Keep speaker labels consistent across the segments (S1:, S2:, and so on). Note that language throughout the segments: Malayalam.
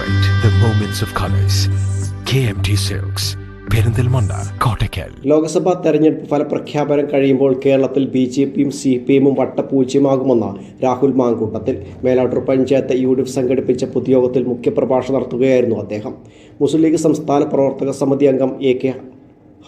S1: Celebrate the moments of colors. KMT Silks, Perinthalmanna Kottakkal
S2: Lok Sabha തെരഞ്ഞെടുപ്പ് ഫലപ്രഖ്യാപനം കഴിയുമ്പോൾ കേരളത്തിൽ ബി ജെ പിയും സി പി എമ്മും വട്ടപൂജ്യമാകുമെന്ന് Rahul Mamkootathil. Melattur panchayat U D F സംഘടിപ്പിച്ച പൊതുയോഗത്തിൽ മുഖ്യപ്രഭാഷണം നടത്തുകയായിരുന്നു അദ്ദേഹം. മുസ്ലിം ലീഗ് സംസ്ഥാന പ്രവർത്തക സമിതി അംഗം എ കെ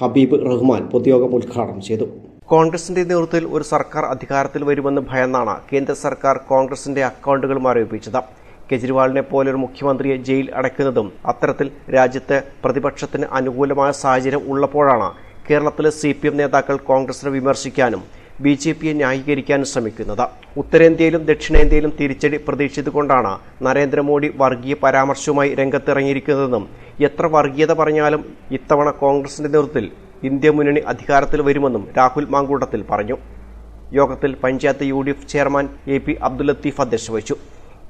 S2: ഹബീബ് റഹ്മാൻ പൊതുയോഗം ഉദ്ഘാടനം ചെയ്തു.
S3: കോൺഗ്രസിന്റെ നേതൃത്വത്തിൽ ഒരു സർക്കാർ അധികാരത്തിൽ വരുമെന്ന് ഭയന്നാണ് കേന്ദ്ര സർക്കാർ കോൺഗ്രസിന്റെ അക്കൗണ്ടുകൾ മരവിപ്പിച്ചത് കെജ്രിവാളിനെ പോലെ ഒരു മുഖ്യമന്ത്രിയെ ജയിൽ അടയ്ക്കുന്നതും അത്തരത്തിൽ രാജ്യത്ത് പ്രതിപക്ഷത്തിന് അനുകൂലമായ സാഹചര്യം ഉള്ളപ്പോഴാണ് കേരളത്തിലെ സി പി എം നേതാക്കൾ കോൺഗ്രസിനെ വിമർശിക്കാനും ബി ജെ പിയെ ന്യായീകരിക്കാനും ശ്രമിക്കുന്നത്. ഉത്തരേന്ത്യയിലും ദക്ഷിണേന്ത്യയിലും തിരിച്ചടി പ്രതീക്ഷിച്ചുകൊണ്ടാണ് നരേന്ദ്രമോദി വർഗീയ പരാമർശവുമായി രംഗത്തിറങ്ങിയിരിക്കുന്നതെന്നും എത്ര വർഗീയത പറഞ്ഞാലും ഇത്തവണ കോൺഗ്രസിന്റെ നേതൃത്വത്തിൽ ഇന്ത്യ മുന്നണി അധികാരത്തിൽ വരുമെന്നും രാഹുൽ മാങ്കൂട്ടത്തിൽ പറഞ്ഞു. യോഗത്തിൽ panchayat U chairman A P Abdul Latheef അധ്യക്ഷ വഹിച്ചു.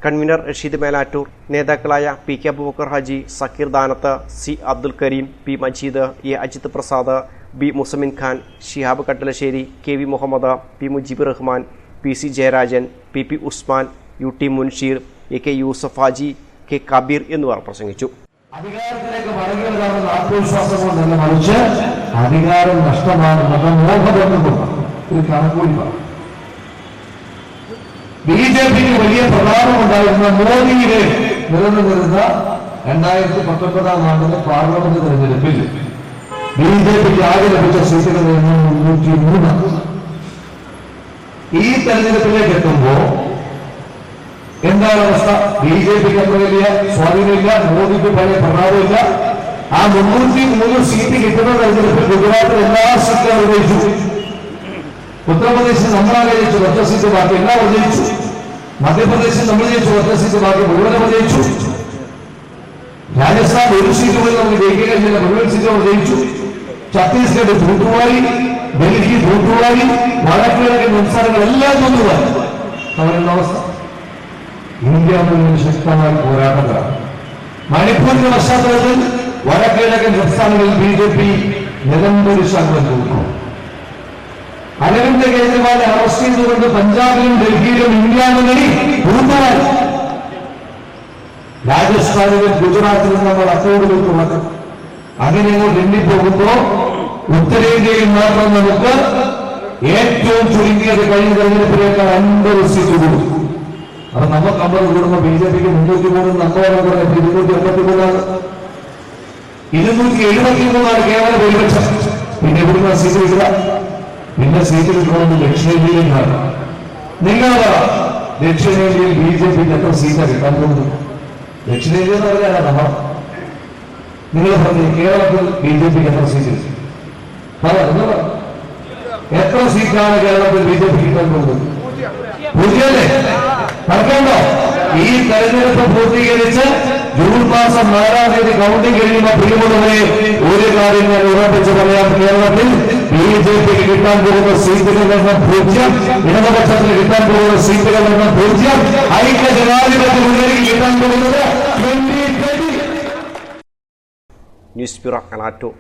S3: കൺവീനർ റഷീദ് മേലാറ്റൂർ നേതാക്കളായ P K Aboobacker Haji Sakkir Danath C Abdul Kareem P Majeed A Ajith Prasad B Musamin Khan Shihab Kattalassery K V Muhammed P Mujeeb Rahman P C Jayarajan P P Usman U T Munsheer A K Yusuf Haji K Kabeer എന്നിവർ പ്രസംഗിച്ചു.
S4: അധികാരത്തിലേക്ക് കൊണ്ടല്ല മറിച്ച് അധികാരം നഷ്ടമാണ് പറ ബി ജെ പിക്ക് വലിയ പ്രധാനമുണ്ടായിരുന്ന മോദിയിലെ നിലനിന്നിരുന്ന രണ്ടായിരത്തി പത്തൊൻപതാം ആണ്ടിലെ പാർലമെന്റ് തെരഞ്ഞെടുപ്പിൽ ബി ജെ പിക്ക് ആകെ ലഭിച്ച എണ്ണം മുന്നൂറ്റി മൂന്ന് ഈ തെരഞ്ഞെടുപ്പിലേക്ക് എത്തുമ്പോ എന്താണ് അവസ്ഥ? ബി ജെ പിക്ക് അത്ര വലിയ സ്വാധീനമില്ല മോദിക്ക് പഴയ പ്രഭാവമില്ല. ആ മുന്നൂറ്റി മൂന്ന് സീറ്റ് കിട്ടുന്ന തെരഞ്ഞെടുപ്പിൽ ഗുജറാത്തിൽ എല്ലാ സീറ്റും വിജയിച്ചു ജയിച്ചു ഉത്തർപ്രദേശിൽ നമ്മളാകെ ജയിച്ചു ഒറ്റ സീറ്റ് ബാക്കി എല്ലാം ജയിച്ചു. മധ്യപ്രദേശിൽ നമ്മൾ ജയിച്ചു ഒറ്റ സീറ്റ് ബാക്കി മുഴുവനും ജയിച്ചു. രാജസ്ഥാൻ ഒരു സീറ്റ് പോലും നമുക്ക് ജയിക്കാൻ കഴിഞ്ഞില്ല മുഴുവൻ സീറ്റ് നമ്മൾ ജയിച്ചു. ഛത്തീസ്ഗഡ് ഭൂട്ടുവായി ഡൽഹി ഭൂട്ടുവായി വടക്കിഴക്കൻ സംസ്ഥാനങ്ങളെല്ലാം തൂത്തുവാരി. അവരുടെ അവസ്ഥ? ഇന്ത്യ മുഴുവൻ ശക്തമായ പോരാട്ടങ്ങളാണ് മണിപ്പൂരിന്റെ പശ്ചാത്തലത്തിൽ വടക്കിഴക്കൻ സംസ്ഥാനങ്ങളിൽ ബി ജെ പി നിരന്തര ശാഖം നോക്കും അരവിന്ദ് കേജ്രിവാളെ അറസ്റ്റ് ചെയ്തുകൊണ്ട് പഞ്ചാബിലും ഡൽഹിയിലും ഇന്ത്യ മുന്നണി പൂർണമായി രാജസ്ഥാനിലും ഗുജറാത്തിലും നമ്മൾ അക്കൗണ്ടുകൾക്ക് വന്നു അങ്ങനെ അങ്ങോട്ട് എണ്ണിപ്പോകുമ്പോ ഉത്തരേന്ത്യയിൽ മാത്രം നമുക്ക് ഏറ്റവും ചുരുങ്ങിയത് കഴിഞ്ഞ തെരഞ്ഞെടുപ്പിലേക്കാൾ അൻപത് സീറ്റ് കൊടുക്കും അപ്പൊ നമുക്ക് അമ്പത് കൂടുമ്പോ ബി ജെ പിക്ക് മുന്നൂറ്റി മൂന്ന് നമ്മളെ പറയുന്നത് ഇരുന്നൂറ്റി എൺപത്തി മൂന്നാണ് ഇരുന്നൂറ്റി എഴുപത്തി മൂന്നാണ് കേവല ഭൂരിപക്ഷം. പിന്നെ ഇവിടുന്ന് സീറ്റ് കിട്ടുക പിന്നെ സീറ്റ് ദക്ഷിണേന്ത്യയിൽ ദക്ഷിണേന്ത്യയിലാണ് നിങ്ങൾ ദക്ഷിണേന്ത്യയിൽ ബി ജെ പിക്ക് എത്ര സീറ്റാണ് കിട്ടാൻ പോകുന്നത്. ദക്ഷിണേന്ത്യ എന്ന് പറഞ്ഞാൽ നമ്മൾ. നിങ്ങൾ പറഞ്ഞു കേരളത്തിൽ ബി ജെ പിക്ക് എത്ര സീറ്റ് കിട്ടും? പറ നിങ്ങൾ പറ. എത്ര സീറ്റാണ് കേരളത്തിൽ ബി ജെ പി കിട്ടാൻ പോകുന്നത്? പൂജ്യമല്ലേ നടക്കണ്ടോ ഈ തെരഞ്ഞെടുപ്പ് പൂർത്തീകരിച്ച് ജൂൺ മാസം നാലാം തീയതി കൗണ്ടിംഗ് കഴിയുന്ന പ്രിയമുള്ളവരെ ഒരു കാര്യം ഞാൻ ഉറപ്പിച്ച് പറയാം. കേരളത്തിൽ ബി ജെ പിക്ക് കിട്ടാൻ പോകുന്ന സീറ്റുകളുടെ എണ്ണം പൂജ്യം ഇടതുപക്ഷത്തിന് കിട്ടാൻ പോകുന്ന എണ്ണം പൂജ്യം ഐക്യ ജനാധിപത്യ മുന്നണിക്ക് കിട്ടാൻ പോകുന്നത്
S3: ന്യൂസ് ബ്യൂറോ കണാറ്റൂർ